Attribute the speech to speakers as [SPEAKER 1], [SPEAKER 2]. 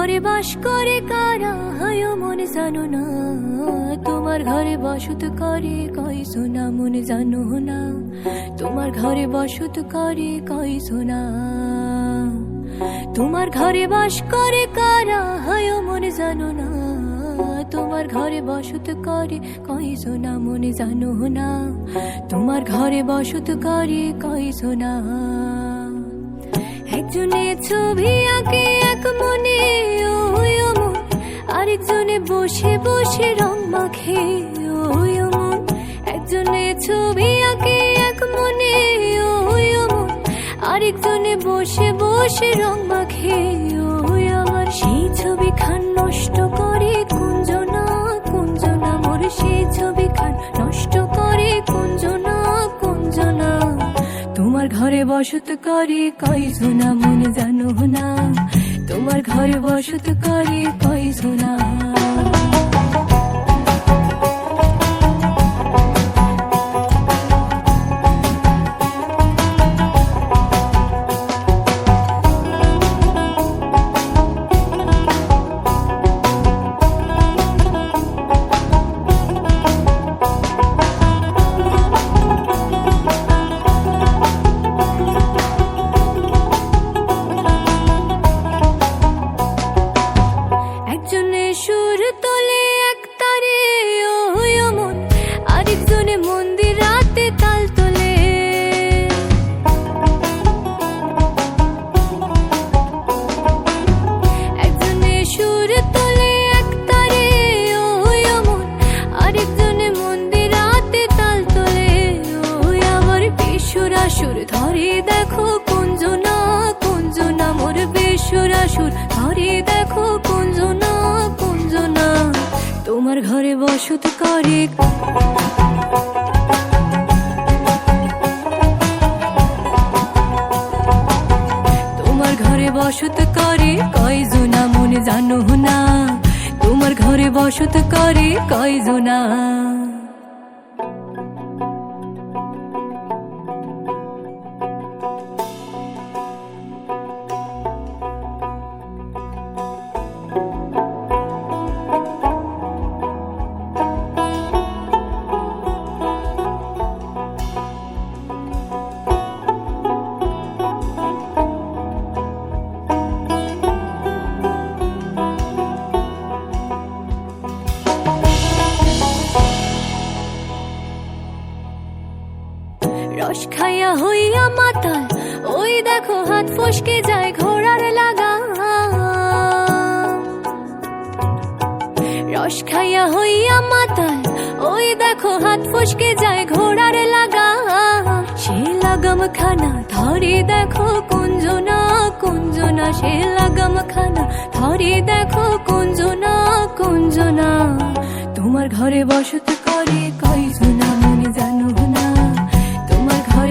[SPEAKER 1] ঘরে বাস করে কারা? হয় মনে জানো না। তোমার ঘরে বসত করে কই সোনা? মনে জানো না। তোমার ঘরে বসত করে কই সোনা? তোমার ঘরে বাস করে কারা? হয় মনে জানো না। তোমার ঘরে বসত করে কই সোনা? মনে জানো না। তোমার ঘরে বসত করে কই সোনা? একজনে ছবি বসে বসে রং মাখে, ওই অমন। একজনে ছবি আঁকে, এক মনে, ওই আরেকজনে বসে বসে রং মাখে, ওই আমার। সেই ছবি খান নষ্ট করে কুঞ্জনা কুঞ্জনা, মোর সেই ছবি খান নষ্ট করে কুঞ্জনা কুঞ্জনা। তোমার ঘরে বসত করে কই সোনা মনে জানো না? তোমার ঘরে বসত করে কই সুর তোলে এক তারে অমন। আরেকজনে মন্দির রাতে তাল তোলে। একজনে সুর তোলে এক তারে অমন। আরেকজনে মন্দির রাতে তাল তোলে। ওই আমার বেসুরা সুর ধরে দেখো কুঞ্জনা কুঞ্জনা মোর বেসুরা সুর ধরে দেখো ঘরে বসত করে। তোমার ঘরে বসত করে কয় জোনা মনে জানো না। তোমার ঘরে বসত করে কয় জোনা রস খাইয়া হইয়া মাতাল ওই দেখো হাত ফসকে যায় ঘোড়ার লাগা। রস খাইয়া হইয়া মাতাল ওই দেখো হাত ফসকে যায় ঘোড়ার লাগা। সে লাগাম খানা ধরে দেখো কুঞ্জনা কুঞ্জনা, সে লাগাম খানা ধরে দেখো কুঞ্জনা কুঞ্জনা। তোমার ঘরে বসত করে কই সোনা মনে জানো?